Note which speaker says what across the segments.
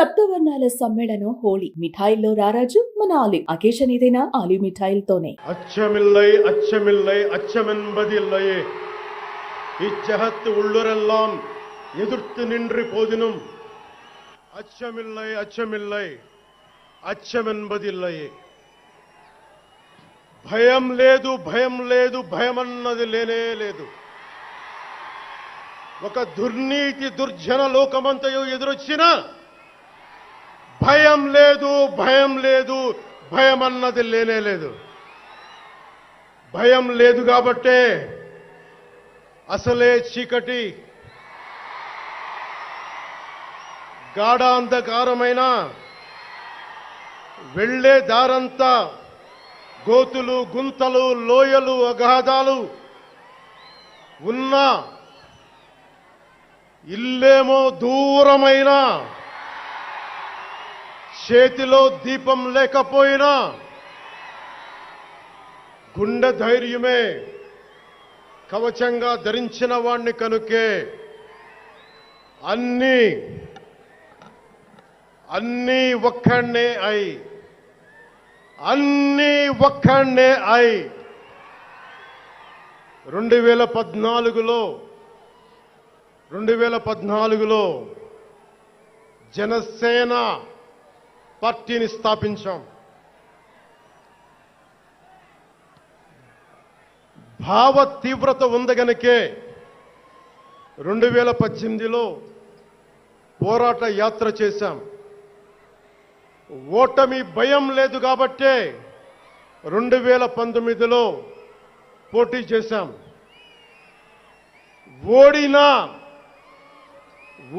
Speaker 1: సప్తవర్ణాల సమ్మేళనం హోళీ మిఠాయిల్లో రారాజు మన ఆలివ్ అకేషన్ ఏదైనా ఆలివ్ మిఠాయిలతోనే
Speaker 2: அச்சமில்லை அச்சமில்லை அச்சமென்பதில்லையே இச்சகத்து உள்ளுரெல்லாம் எதிர்த்து நின்று போதினும் அச்சமில்லை அச்சமில்லை అచ్చమెన్బదిల్లయే భయం లేదు భయం లేదు భయం అన్నది లేనే లేదు ఒక దుర్నీతి దుర్జన లోకమంతయు ఎదురొచ్చినా భయం లేదు భయం లేదు భయం అన్నది లేనే లేదు. భయం లేదు కాబట్టే అసలే చీకటి. గాఢ అంధకారమైన వెళ్ళే దారంతా గోతులు గుంతలు లోయలు అగాధాలు ఉన్నా ఇల్లేమో దూరమైన చేతిలో దీపం లేకపోయినా గుండె ధైర్యమే కవచంగా ధరించిన వాణ్ణి కనుకే అన్నీ అన్నీ ఒక్కడే అయి అన్నీ ఒక్కడే అయి రెండు వేల పద్నాలుగులో రెండు వేల పద్నాలుగులో జనసేన పార్టీని స్థాపించాం. భావ తీవ్రత ఉంది గనుకే రెండు వేల పద్దెనిమిదిలో పోరాట యాత్ర చేశాం. ఓటమి భయం లేదు కాబట్టే రెండు వేల పంతొమ్మిదిలో పోటీ చేశాం. ఓడినా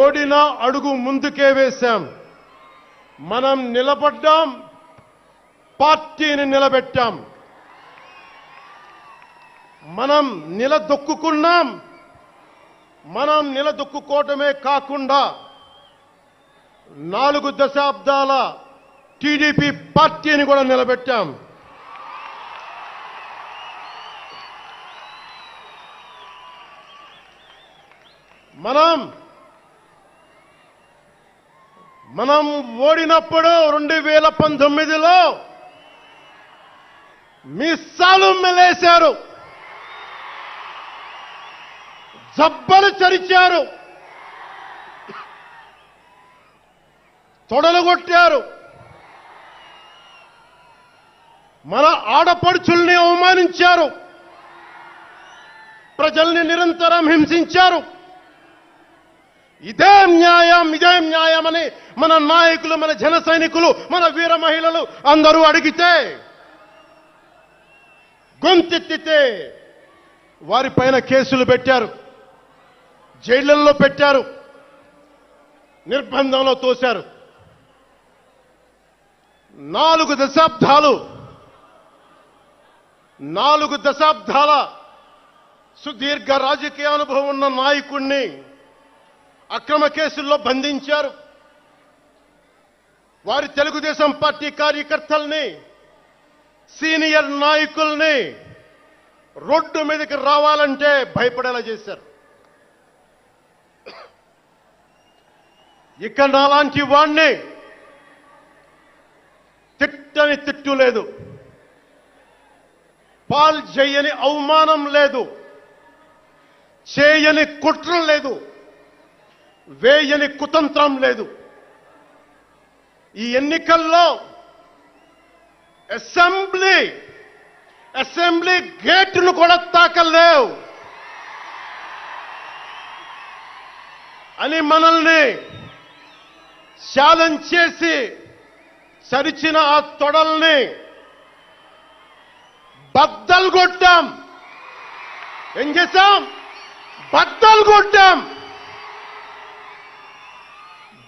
Speaker 2: ఓడినా అడుగు ముందుకే వేశాం. మనం నిలబడ్డాం పార్టీని నిలబెట్టాం. మనం నిలదొక్కుకున్నాం మనం నిలదొక్కుకోవటమే కాకుండా నాలుగు దశాబ్దాల టీడీపీ పార్టీని కూడా నిలబెట్టాం. మనం మనం ఓడినప్పుడు రెండు వేల పంతొమ్మిదిలో మిస్సాలు మెలేశారు. జబ్బలు చరిచారు. తొడలు కొట్టారు మన ఆడపడుచుల్ని అవమానించారు. ప్రజల్ని నిరంతరం హింసించారు. ఇదే న్యాయం ఇదే న్యాయం అని మన నాయకులు మన జన సైనికులు మన వీర మహిళలు అందరూ అడిగితే గొంతెత్తితే వారిపైన కేసులు పెట్టారు జైళ్ళలో పెట్టారు నిర్బంధంలో తోశారు. నాలుగు దశాబ్దాలు నాలుగు దశాబ్దాల సుదీర్ఘ రాజకీయ అనుభవం ఉన్న నాయకుణ్ణి అక్రమ కేసుల్లో బంధించారు. వారి తెలుగుదేశం పార్టీ కార్యకర్తల్ని సీనియర్ నాయకుల్ని రోడ్డు మీదకి రావాలంటే భయపడేలా చేశారు. ఇక నాలాంటి వాణ్ణి తిట్టని తిట్టు లేదు. పాల్ చేయని అవమానం లేదు. చేయని కుట్ర లేదు. వేయని కుతంత్రం లేదు. ఈ ఎన్నికల్లో అసెంబ్లీ అసెంబ్లీ గేట్ను కూడా తాకలేవు. అని మనల్ని ఛాలెంజ్ చేసి సరిచిన ఆ తొడల్ని బద్దలు కొట్టాం. ఏం చేశాం? బద్దలు కొట్టాం.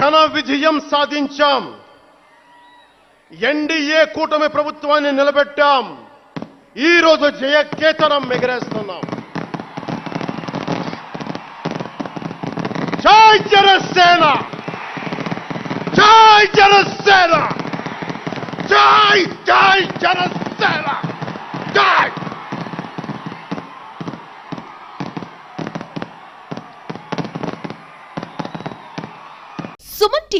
Speaker 2: ఘన విజయం సాధించాం ఎన్డీఏ కూటమి ప్రభుత్వాన్ని నిలబెట్టాం. ఈ రోజు జయ కేతనం ఎగరేస్తున్నాం. జై జనసేన! జై జనసేన! జై జై